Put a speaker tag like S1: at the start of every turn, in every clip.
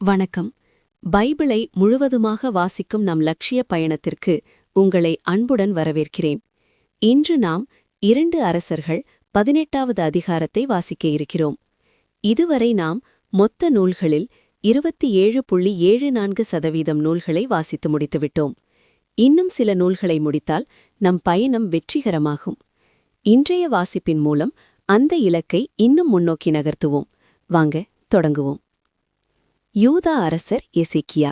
S1: வணக்கம். பைபிளை முழுவதுமாக வாசிக்கும் நம் லட்சிய பயணத்திற்கு உங்களை அன்புடன் வரவேற்கிறேன். இன்று நாம் இரண்டு அரசர்கள் பதினெட்டாவது அதிகாரத்தை வாசிக்க இருக்கிறோம். இதுவரை நாம் மொத்த நூல்களில் இருபத்தி ஏழு புள்ளி ஏழு நான்கு சதவீதம் நூல்களை வாசித்து முடித்துவிட்டோம் இன்னும் சில நூல்களை முடித்தால் நம் பயணம் வெற்றிகரமாகும். இன்றைய வாசிப்பின் மூலம் அந்த இலக்கை இன்னும் முன்னோக்கி நகர்த்துவோம். வாங்க தொடங்குவோம். யூதா அரசர் எசேக்கியா.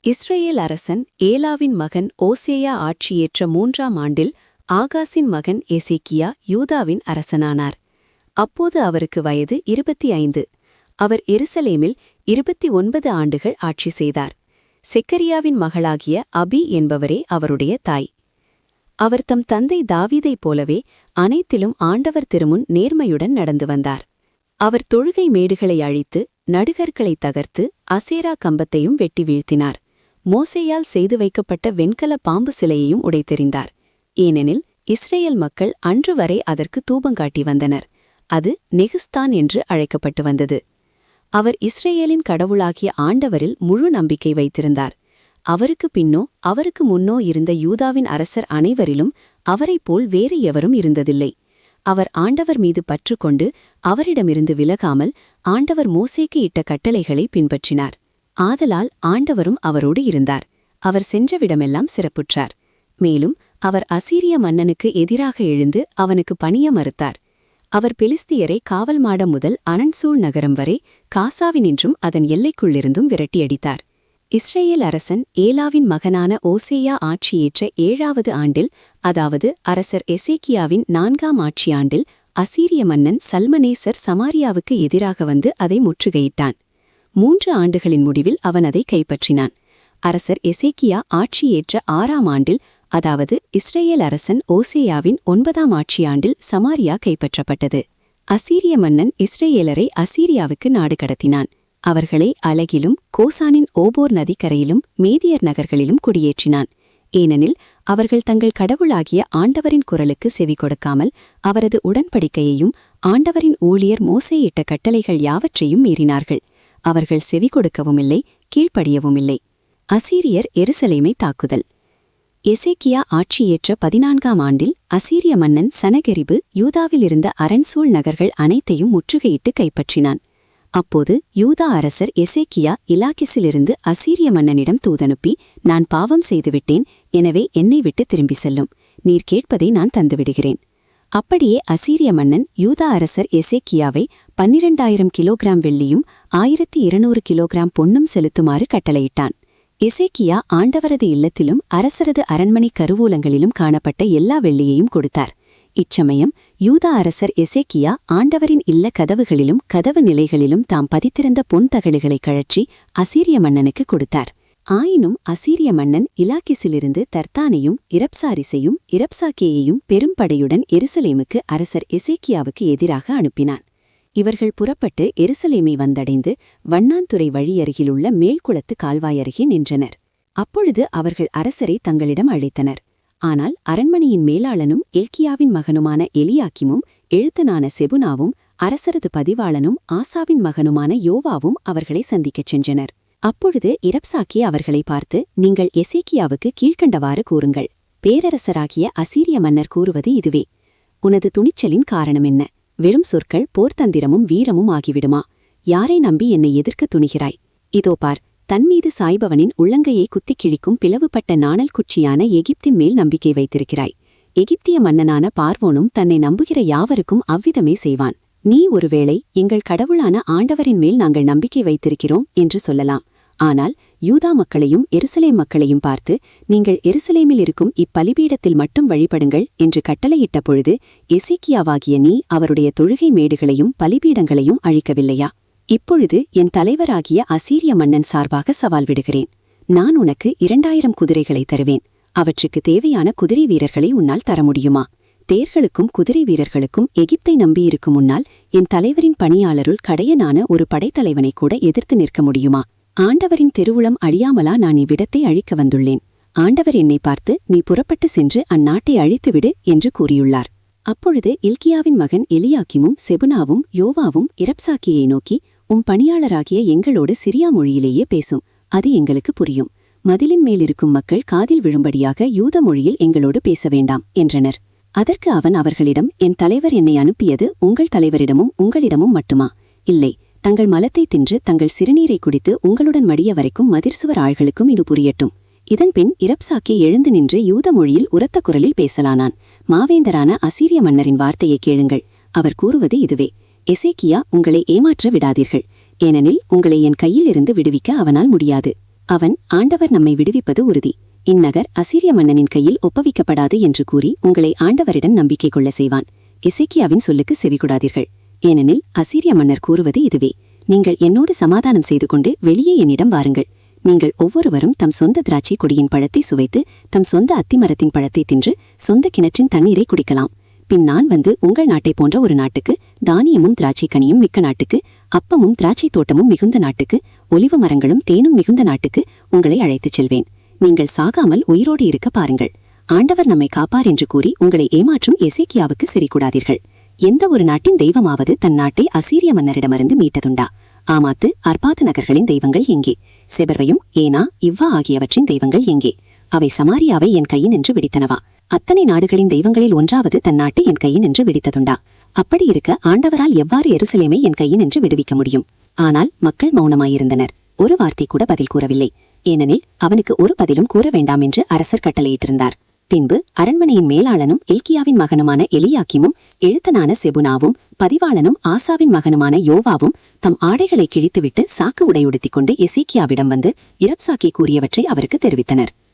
S1: இஸ்ரேல் அரசன் ஏலாவின் மகன் ஓசேயா ஆட்சியேற்ற மூன்றாம் ஆண்டில் ஆகாசின் மகன் எசேக்கியா யூதாவின் அரசனானார். அப்போது அவருக்கு வயது இருபத்தி ஐந்து அவர் எருசலேமில் இருபத்தி ஒன்பது ஆண்டுகள் ஆட்சி செய்தார். செக்கரியாவின் மகளாகிய அபி என்பவரே அவருடைய தாய். அவர் தம் தந்தை தாவீதைப் போலவே அனைத்திலும் ஆண்டவர் திருமுன் நேர்மையுடன் நடந்து வந்தார். அவர் தொழுகை மேடுகளை அழித்து நடுகர்களை தகர்த்து அசேரா கம்பத்தையும் வெட்டி வீழ்த்தினார். மோசேயால் செய்து வைக்கப்பட்ட வெண்கல பாம்பு சிலையையும் உடைத்தெறிந்தார். ஏனெனில் இஸ்ரேல் மக்கள் அன்று வரை அதற்கு தூபங்காட்டி வந்தனர். அது நெகிஸ்தான் என்று அழைக்கப்பட்டு வந்தது. அவர் இஸ்ரேலின் கடவுளாகிய ஆண்டவரில் முழு நம்பிக்கை வைத்திருந்தார். அவருக்கு பின்னோ அவருக்கு முன்னோ இருந்த யூதாவின் அரசர் அனைவரிலும் அவரைப் போல் வேறு எவரும் இருந்ததில்லை. அவர் ஆண்டவர் மீது பற்றுக்கொண்டு அவரிடமிருந்து விலகாமல் ஆண்டவர் மோசேக்கு இட்ட கட்டளைகளை பின்பற்றினார். ஆதலால் ஆண்டவரும் அவரோடு இருந்தார். அவர் சென்றவிடமெல்லாம் சிறப்புற்றார். மேலும் அவர் அசீரிய மன்னனுக்கு எதிராக எழுந்து அவனுக்கு பணிய மறுத்தார். அவர் பெலிஸ்தியரை காவல் மாடம் முதல் அனன்சூல் நகரம் வரை காசாவினின்றும் அதன் எல்லைக்குள்ளிருந்தும் விரட்டியடித்தார். இஸ்ரேல் அரசன் ஏலாவின் மகனான ஓசேயா ஆட்சியேற்ற ஏழாவது ஆண்டில் அதாவது அரசர் எசேக்கியாவின் நான்காம் ஆட்சியாண்டில் அசீரிய மன்னன் சல்மனேசர் சமாரியாவுக்கு எதிராக வந்து அதை முற்றுகையிட்டான். மூன்று ஆண்டுகளின் முடிவில் அவன் அதை கைப்பற்றினான். அரசர் எசேக்கியா ஆட்சியேற்ற ஆறாம் ஆண்டில் அதாவது இஸ்ரேல் அரசன் ஓசேயாவின் ஒன்பதாம் ஆட்சியாண்டில் சமாரியா கைப்பற்றப்பட்டது. அசீரிய மன்னன் இஸ்ரேலரை அசீரியாவுக்கு நாடு கடத்தினான். அவர்களை அழகிலும் கோசானின் ஓபோர் நதிக்கரையிலும் மேதியர் நகர்களிலும் குடியேற்றினான். ஏனெனில் அவர்கள் தங்கள் கடவுளாகிய ஆண்டவரின் குரலுக்கு செவி கொடுக்காமல் அவரது உடன்படிக்கையையும் ஆண்டவரின் ஊழியர் மோசையிட்ட கட்டளைகள் யாவற்றையும் மீறினார்கள். அவர்கள் செவி கொடுக்கவுமில்லை கீழ்ப்படியவுமில்லை. அசீரியர் எருசலேமை தாக்குதல். எசேக்கியா ஆட்சியேற்ற பதினான்காம் ஆண்டில் அசீரிய மன்னன் சனகெரிபு யூதாவிலிருந்த அரண்சூழ் நகர்கள் அனைத்தையும் முற்றுகையிட்டு கைப்பற்றினான். அப்போது யூதா அரசர் எசேக்கியா இலாக்கிஸிலிருந்து அசீரிய மன்னனிடம் தூதனுப்பி நான் பாவம் செய்துவிட்டேன் எனவே என்னை விட்டு திரும்பி செல்லும். நீர் கேட்பதை நான் தந்துவிடுகிறேன். அப்படியே அசீரிய மன்னன் யூதா அரசர் எசேக்கியாவை பன்னிரண்டாயிரம் கிலோகிராம் வெள்ளியும் ஆயிரத்தி இருநூறு கிலோகிராம் பொன்னும் செலுத்துமாறு கட்டளையிட்டான். எசேக்கியா ஆண்டவரது இல்லத்திலும் அரசரது அரண்மனை கருவூலங்களிலும் காணப்பட்ட எல்லா வெள்ளியையும் கொடுத்தார். இச்சமயம் யூதா அரசர் எசேக்கியா ஆண்டவரின் இல்ல கதவுகளிலும் கதவு நிலைகளிலும் தாம் பதித்திருந்த பொன் தகடுகளை கழற்றி அசீரிய மன்னனுக்கு கொடுத்தார். ஆயினும் அசீரிய மன்னன் இலாக்கிஸிலிருந்து தர்த்தானையும் இரப்சாரிசையும் இரப்சாக்கேயையும் பெரும்படையுடன் எருசலேமுக்கு அரசர் எசேக்கியாவுக்கு எதிராக அனுப்பினான். இவர்கள் புறப்பட்டு எருசலேமை வந்தடைந்து வண்ணாந்துறை வழியருகிலுள்ள மேல்குளத்து கால்வாயருகே நின்றனர். அப்பொழுது அவர்கள் அரசரை தங்களிடம் அழைத்தனர். ஆனால் அரண்மனையின் மேலாளனும் எல்கியாவின் மகனுமான எலியாக்கிமும் எழுத்தனான செபுனாவும் அரசரது பதிவாளனும் ஆசாவின் மகனுமான யோவாவும் அவர்களை சந்திக்கச் சென்றனர். அப்பொழுது இரப்சாக்கி அவர்களை பார்த்து நீங்கள் எசேக்கியாவுக்கு கீழ்க்கண்டவாறு கூறுங்கள். பேரரசராகிய அசீரிய மன்னர் கூறுவது இதுவே. உனது துணிச்சலின் காரணம் என்ன? வெறும் சொற்கள் போர்த்தந்திரமும் வீரமும் ஆகிவிடுமா? யாரை நம்பி என்னை எதிர்க்க துணிகிறாய்? இதோ பார் தன்மீது சாய்பவனின் உள்ளங்கையை குத்திக் கிழிக்கும் பிளவுபட்ட நாணல் குச்சியான எகிப்தின் மேல் நம்பிக்கை வைத்திருக்கிறாய். எகிப்திய மன்னனான பார்வோனும் தன்னை நம்புகிற யாவருக்கும் அவ்விதமே செய்வான். நீ ஒருவேளை எங்கள் கடவுளான ஆண்டவரின் மேல் நாங்கள் நம்பிக்கை வைத்திருக்கிறோம் என்று சொல்லலாம். ஆனால் யூதா மக்களையும் எருசலேம் மக்களையும் பார்த்து நீங்கள் எருசலேமில் இருக்கும் இப்பலிபீடத்தில் மட்டும் வழிபடுங்கள் என்று கட்டளையிட்ட பொழுது எசேக்கியாவாகிய நீ அவருடைய தொழுகை மேடுகளையும் பலிபீடங்களையும் அழிக்கவில்லையா? இப்பொழுது என் தலைவராகிய அசீரிய மன்னன் சார்பாக சவால் விடுகிறேன். நான் உனக்கு இரண்டாயிரம் குதிரைகளை தருவேன். அவற்றுக்கு தேவையான குதிரை வீரர்களை உன்னால் தர முடியுமா? தேர்களுக்கும் குதிரை வீரர்களுக்கும் எகிப்தை நம்பியிருக்கும் முன்னால் என் தலைவரின் பணியாளருள் கடையனான ஒரு படைத்தலைவனை கூட எதிர்த்து நிற்க முடியுமா? ஆண்டவரின் திருவுளம் அழியாமலா நான் இவ்விடத்தை அழிக்க வந்துள்ளேன். ஆண்டவர் என்னை பார்த்து நீ புறப்பட்டு சென்று அந்நாட்டை அழித்துவிடு என்று கூறியுள்ளார். அப்பொழுது இல்கியாவின் மகன் எலியாக்கிமும் செபுனாவும் யோவாவும் இரப்சாக்கியை நோக்கி
S2: உம் பணியாளராகிய எங்களோடு சிரியா மொழியிலேயே பேசும். அது எங்களுக்கு புரியும். மதிலின் மேலிருக்கும் மக்கள் காதில் விழும்படியாக யூத மொழியில் எங்களோடு பேச வேண்டாம் என்றனர். அதற்கு அவன் அவர்களிடம் என் தலைவர் என்னை அனுப்பியது உங்கள் தலைவரிடமும் உங்களிடமும் மட்டுமா? இல்லை தங்கள் மலத்தை தின்று தங்கள் சிறுநீரை குடித்து உங்களுடன் மடிய வரைக்கும் மதிர்சுவர் ஆள்களுக்கும் இது புரியட்டும் இதன்பின் இரப்சாக்கே எழுந்து நின்று யூத மொழியில் உரத்த குரலில் பேசலானான். மாவேந்தரான அசீரிய மன்னரின் வார்த்தையை கேளுங்கள். அவர் கூறுவது இதுவே. எசேக்கியா உங்களை ஏமாற்ற விடாதீர்கள். ஏனெனில் உங்களை என் கையில் இருந்து விடுவிக்க அவனால் முடியாது. அவன் ஆண்டவர் நம்மை விடுவிப்பது உறுதி. இந்நகர் அசீரிய மன்னனின் கையில் ஒப்பவிக்கப்படாது என்று கூறி உங்களை ஆண்டவரிடம் நம்பிக்கை கொள்ள செய்வான். எசேக்கியாவின் சொல்லுக்கு செவிகொடாதீர்கள். ஏனெனில் அசீரிய மன்னர் கூறுவது இதுவே. நீங்கள் என்னோடு சமாதானம் செய்து கொண்டு வெளியே என்னிடம் வாருங்கள். நீங்கள் ஒவ்வொருவரும் தம் சொந்த திராட்சை கொடியின் பழத்தை சுவைத்து தம் சொந்த அத்திமரத்தின் பழத்தை தின்று சொந்த கிணற்றின் தண்ணீரை குடிக்கலாம். பின் நான் வந்து உங்கள் நாட்டை போன்ற ஒரு நாட்டுக்கு தானியமும் திராட்சை கனியும் மிக்க நாட்டுக்கு அப்பமும் திராட்சை தோட்டமும் மிகுந்த நாட்டுக்கு ஒலிவ மரங்களும் தேனும் மிகுந்த நாட்டுக்கு உங்களை அழைத்துச் செல்வேன். நீங்கள் சாகாமல் உயிரோடு இருக்க பாருங்கள். ஆண்டவர் நம்மை காப்பார் என்று கூறி உங்களை ஏமாற்றும் எசேக்கியாவுக்கு சிரிக்கூடாதீர்கள். எந்த ஒரு நாட்டின் தெய்வமாவது தன் நாட்டை அசீரிய மன்னரிடமிருந்து மீட்டதுண்டா? ஆமாத்து அர்பாத்து நகர்களின் தெய்வங்கள் எங்கே? செபர்வையும் ஏனா இவ்வா ஆகியவற்றின் தெய்வங்கள் எங்கே? அவை சமாரியாவை என் கையின் என்று விடித்தனவா? அத்தனை நாடுகளின் தெய்வங்களில் ஒன்றாவது தன் நாட்டை என் கையின் என்று விடித்ததுண்டா. அப்படி இருக்க ஆண்டவரால் எவ்வாறு எருசலேமை என் கையின் என்று விடுவிக்க முடியும்? ஆனால் மக்கள் மௌனமாயிருந்தனர். ஒரு வார்த்தை கூட பதில் கூறவில்லை. ஏனெனில் அவனுக்கு ஒரு பதிலும் கூற வேண்டாம் என்று அரசர் கட்டளையிட்டிருந்தார். பின்பு அரண்மனையின் மேலாளனும் எல்கியாவின் மகனுமான எலியாக்கிமும் எழுத்தனான செபுனாவும் பதிவாளனும் ஆசாவின் மகனுமான யோவாவும் தம் ஆடைகளை கிழித்துவிட்டு சாக்கு உடையுடுத்திக் கொண்டு எசேக்கியாவிடம் வந்து இரப்சாக்கி கூறியவற்றை அவருக்கு தெரிவித்தனர்.